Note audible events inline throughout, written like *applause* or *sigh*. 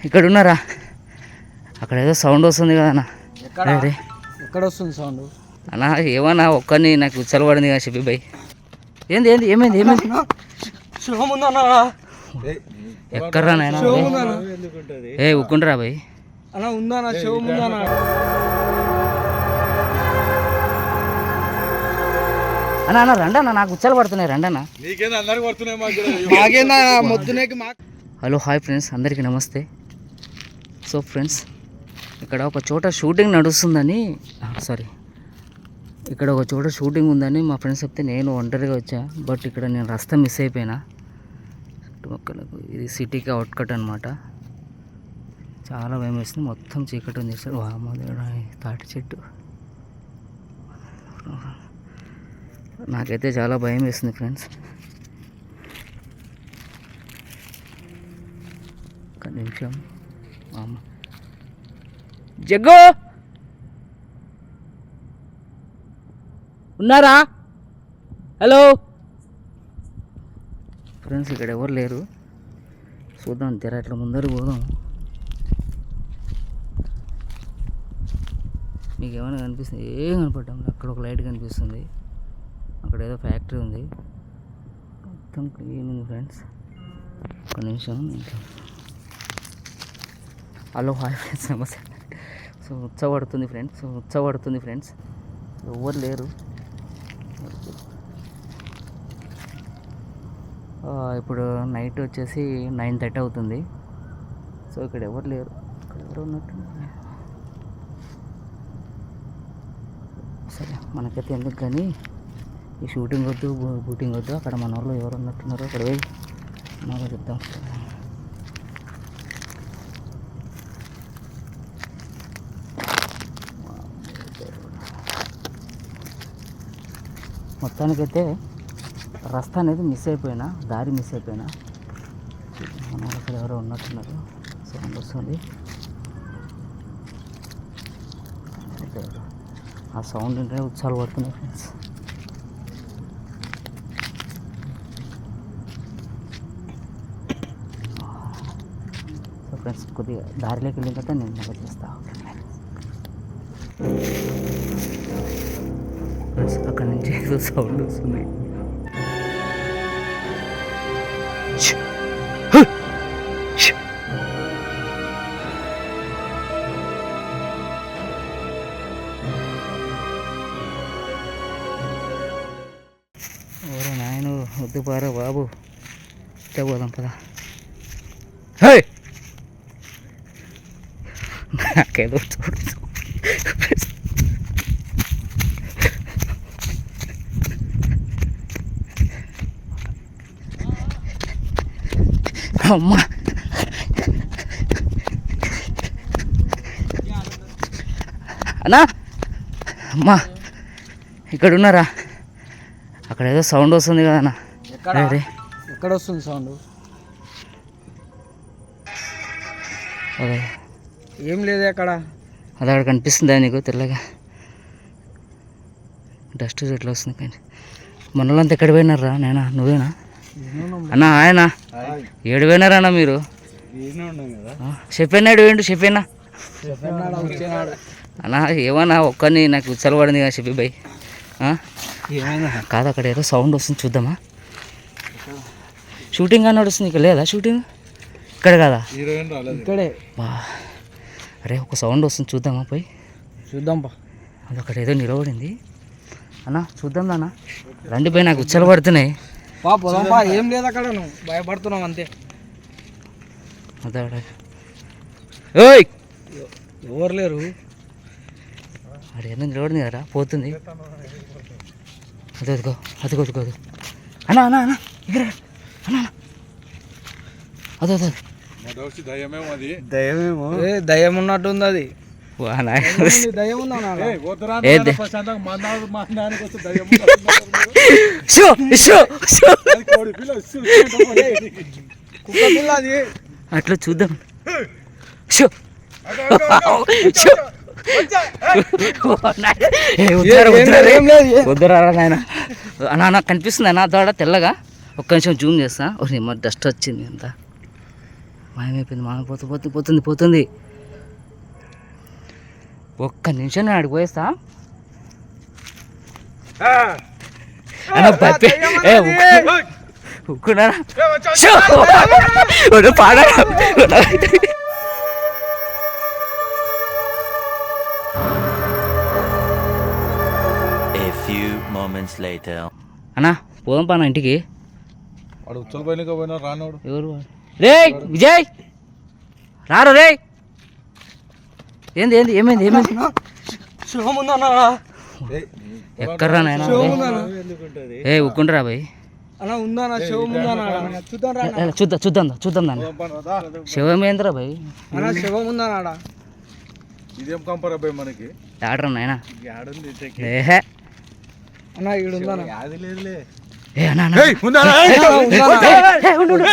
ఇక్కడ ఉన్నారా అక్కడ ఏదో సౌండ్ వస్తుంది కదా అన్న. ఎక్కడ? వస్తుంది సౌండ్ అన్న ఏమన్నా ఒక్కరిని నాకు చలబడింది కదా చెప్పి బై. ఏంది ఏంది ఏమైంది ఏమైంది? ఎక్కడ్రా నాయన? ఏ ఉక్కుండ్రా బై. అన్న ఉందన్నా శివం అన్న అన్న రండన్న నాకు ఉచ్చలు పడుతున్నాయి రండన్న. హలో హాయ్ ఫ్రెండ్స్ అందరికీ నమస్తే. సో ఫ్రెండ్స్ ఇక్కడ ఒక చోట షూటింగ్ నడుస్తుందని సారీ ఇక్కడ ఒక చోట షూటింగ్ ఉందని మా ఫ్రెండ్స్ చెప్తే నేను ఒంటరిగా వచ్చా బట్ ఇక్కడ నేను రస్తా మిస్ అయిపోయినా. చుట్టుపక్కలకు ఇది సిటీకి అవుట్కట్ అనమాట చాలా భయం వేస్తుంది మొత్తం చీకటి ఉంది సార్. వామోదేవుడు తాటి చెట్టు. నాకైతే చాలా భయం వేస్తుంది ఫ్రెండ్స్. ఒక నిమిషం జగ్గు! ఉన్నారా? హలో? ఫ్రెండ్స్ ఇక్కడ ఎవరు లేరు. చూద్దాం తెర అట్లా ముందర పోదాం. మీకు ఏమైనా కనిపిస్తుంది? ఏం కనపడటం. అక్కడ ఒక లైట్ కనిపిస్తుంది. అక్కడ ఏదో ఫ్యాక్టరీ ఉంది. మొత్తం క్లీన్ ఉంది ఫ్రెండ్స్. ఒక నిమిషం ఇంకా. హలో హాయ్ ఫ్రెండ్స్ నమస్తే. సో ఉచ్చబడుతుంది ఫ్రెండ్స్ సో ఉచ్చబడుతుంది ఫ్రెండ్స్. ఎవరు లేరు. ఇప్పుడు నైట్ వచ్చేసి నైన్ థర్టీ అవుతుంది. సో ఇక్కడ ఎవరు లేరు. ఇక్కడ ఎవరు ఉన్నట్టు? సరే మనకైతే ఎందుకు కానీ ఈ షూటింగ్ వద్దు బూటింగ్ వద్దు. అక్కడ మన వాళ్ళు ఎవరు ఉన్నట్టున్నారో అక్కడ పోయి మనం చెప్తాం మొత్తానికైతే రస్తా అనేది మిస్ అయిపోయినా దారి మిస్ అయిపోయినా. మన అక్కడ ఎవరో ఉన్నట్టున్నారు. సౌండ్ వస్తుంది ఆ సౌండ్ ఏంటంటే ఉత్సాహాలు పడుతున్నాయి ఫ్రెండ్స్ సో ఫ్రెండ్స్ కొద్దిగా దారిలోకి వెళ్ళిన తర్వాత నేను మళ్ళీ చేస్తాను ఫ్రెండ్స్ అక్కడ నుంచి ఏదో సౌండ్ వస్తుంది! ఓరే నాయన వద్దు పారా బాబు. పోదాం పదా. నాకేదో చూడు అమ్మా. అన్నా. అమ్మా. ఇక్కడ ఉన్నారా అక్కడ ఏదో సౌండ్ వస్తుంది కదా అన్న. ఎక్కడ? వస్తుంది సౌండ్? అదే ఏం లేదు అక్కడ. అది అక్కడ కనిపిస్తుందా నీకు? తెల్లగా. డస్ట్ ఎట్లా వస్తుంది కానీ. మనలంతా ఎక్కడ పోయినారా నేనా? నువ్వేనా? అన్న ఆయన? ఏడు పోయినారా అన్న మీరు ఆ, చెప్పేనాడు ఏంటి? చెప్పేనా? చెప్పన్నాడు అన్న ఏమన్నా ఒక్కరిని నాకు చలబడింది కదా చెప్పి? ఏమైందా కాదు అక్కడ ఏదో సౌండ్ వస్తుంది చూద్దామా? షూటింగ్ అని నడుస్తుంది ఇక్కడ లేదా షూటింగ్? ఇక్కడ కదా? ఇక్కడే. బా. అరే ఒక సౌండ్ వస్తుంది చూద్దామా పోయి? చూద్దాం పా. అది అక్కడ ఏదో నిలబడింది. అన్న చూద్దాం నాన్న. రండి పోయి నాకు ఉచ్చలు పడుతున్నాయి. పా ఏం లేదు అక్కడ నువ్వు. భయపడుతున్నావు అంతే. అదే. ఓయ్ ఎవరు లేరు? అక్కడ నిలబడింది కదా పోతుంది. అదే అదిగో అదిగో అదిగో అదిగో. అన్న అన్న అన్న ఇక్కడ అన్న అన్న. అదే అదే. దయ్యమేమో ఉన్నట్టుంది అది. నాయన. దయ్యం ఉందా ఏ దే- షో షో షో కుక్క పిల్ల అది. *laughs* అట్లా చూద్దాం. నాయన. అన్న కనిపిస్తుంది? అన్న దోడ తెల్లగా? ఒక్క నిమిషం జూమ్ చేస్తా. ఒక నిమ్మ డస్ట్ వచ్చింది అంతా. మాయమైపోయింది మాయ పోతు పోతుంది పోతుంది పోతుంది. ఒక్క నిమిషం నేను అడిగి పోయేస్తా అన్న భయపే ఏ ఉక్కున్నారా పాడా A few moments later. అన్నా పోదాం పా ఇంటికి. వాడు ఉచ్చల పైన పోయినా రానోడు. ఎవరు? రే విజయ్! రారు రే ఏంది ఏంది ఏమైంది ఏమైంది? శివం ఉందన్నా ఎక్కడ్రా నాయనా? ఏ ఉక్కుండ్రా బాయ్ శివం ఉందన్నా చూద్దాం చూద్దాం చూద్దాం దాన్ని శివమేంద్ర బాయ్ శివం ఇదేం కంపర్ అబ్బాయి మనకి? ఆడరా నాయనా? అన్న అది లేదులే. ఏ అన్నా అన్నా. ఏ, ఉండు, ఉండు.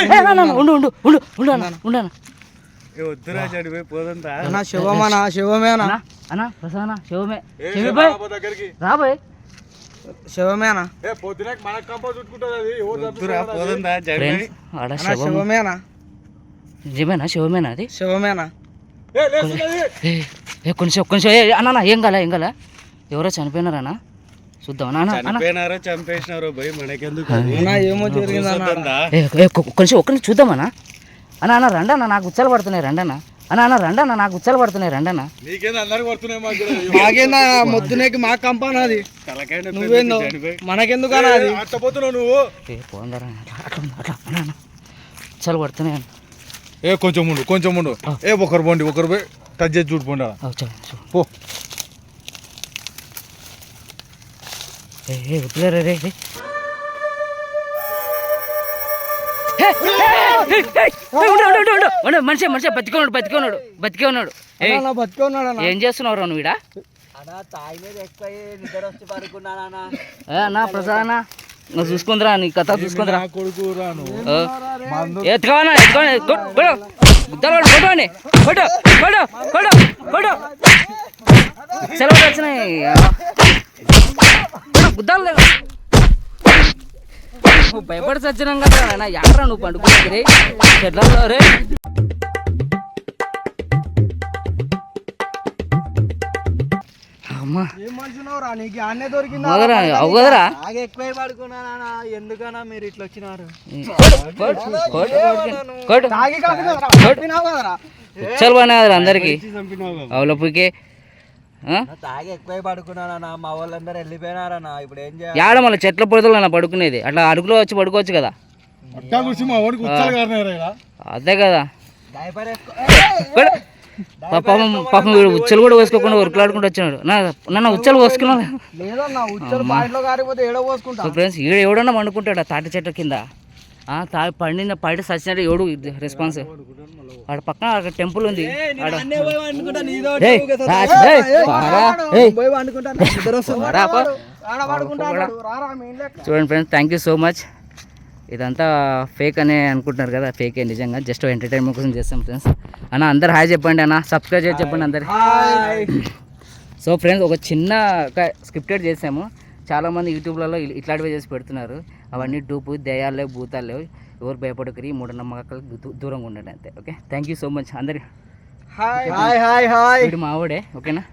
ఉండు ఉండు ఉండు ఉండు ఉండు అన్న. వద్దురా చడిపోయి పోదంతా. అన్న శివమనా శివమేనా? అన్నా అన్నా ప్రసాద్ శివమే. శివ బాయ్ దగ్గరికి. రా బాయ్ శివమేనా? శివమేనా? నిజమేనా శివమేనా అది? శివమేనా? ఏ కొంచెం కొంచెం అన్న కాలే ఏం కాలే. ఎవరో చనిపోయినారా చూద్దాం అన్న, అన్న అన్న. చనిపోయినారో చంపేసినారో భయ్ మనకెందుకు అన్న ఏమో కొంచెం ఒక్కరిని చూద్దామన్నా అన్న అన్న రండి అన్న నాకు ఉచ్చలు పడుతున్నాయి రండి అన్న అన్న అన్న రండి అన్న నాకు ఉచ్చలు పడుతున్నాయి రండి అన్న నీకేంది అందరికి పడుతున్నాయి మాకు *laughs* మాకేందా మొద్దునేకి మా కంపాన అది? నువ్వేందో? మనకెందుకన్నా అది? నువ్వు? ఏ పోందరా అట్లా అన్న పడుతున్నాయి అన్న. ఏ కొంచెం ఉండు కొంచెం ఉండు. ఏ ఒకరు పోండి ఒకరు పోయి టచ్ చేసి చూడు పోండి. పో. ఏ ఏ వదిలేరా రే. ఉండు, మనిషి మనిషి బతికే ఉన్నాడు బతికే ఉన్నాడు బతికే ఉన్నాడు ఏ అన్న బతికే ఉన్నాడు అన్న ఏం చేస్తున్నావు నువ్వు ఏ అన్నా ప్రసాద్ నువ్వు చూసుకుందిరా నీ కథ చూసుకుందిరా. ఎత్తుకోవనా ఎత్తుకోండి కొట్టు కొట్టు కొట్టు కొట్టు సెలవులు వచ్చినాయి గుద్దాలు. నువ్వు భయపడి కదా నాయన. ఎక్కడా నువ్వు పండుకునేది? రే చెట్లలో రే. అవ్వదరా బాగా ఎందుకన్నా మీరు ఇట్లా వచ్చినారు? ఉచ్చలు పడినారు అందరికి. అవులపుకి తాగి ఎక్కువ పడుకున్నానా మా వాళ్ళందరూ వెళ్ళిపోయినారన్నా ఇప్పుడు ఏం చేయాలి? యాడ మళ్ళీ చెట్ల అన్న పడుకునేది? అట్లా అడుగులో వచ్చి పడుకోవచ్చు కదా. అదే కదా. పాపం పాపం వీడు ఉచ్చలు కూడా వేసుకోకుండా ఉరుకులాడుకుంటూ వచ్చినాడు. నా నన్ను ఉచ్చలు పోసుకున్నా. లేదన్నా ఉచ్చలు బాటిలో కారిపోతే ఏడో పోసుకుంటా. సో ఫ్రెండ్స్ ఈడ ఎవడన్నా పండుకుంటాడు ఆ తాటి చెట్ల కింద? ఆ తా పండిన పడి సచ్చినట్టు ఎవడు? రెస్పాన్స్ ఆడ పక్కన అక్కడ టెంపుల్ ఉంది. చూడండి friends thank you so much ఇదంతా ఫేక్ అనే అనుకుంటున్నారు కదా ఫేకే నిజంగా. జస్ట్ ఎంటర్టైన్మెంట్ కోసం చేస్తాం ఫ్రెండ్స్ అన్న అందరు హాయ్ చెప్పండి అన్న. సబ్స్క్రైబ్ చేసి చెప్పండి అందరు సో ఫ్రెండ్స్ ఒక చిన్న స్క్రిప్టెడ్ చేసాము. చాలామంది యూట్యూబ్లలో ఇట్లాంటివి చేసి పెడుతున్నారు. అవన్నీ డూపు దయాలు లేవు భూతాలు లేవు ఎవరు భయపడకరి మూఢనమ్మకాలకు దూ- దూరంగా ఉండండి అంతే okay? Thank you so much అందరి హాయ్ హాయ్ హాయ్ వీడు మావాడే ఓకేనా?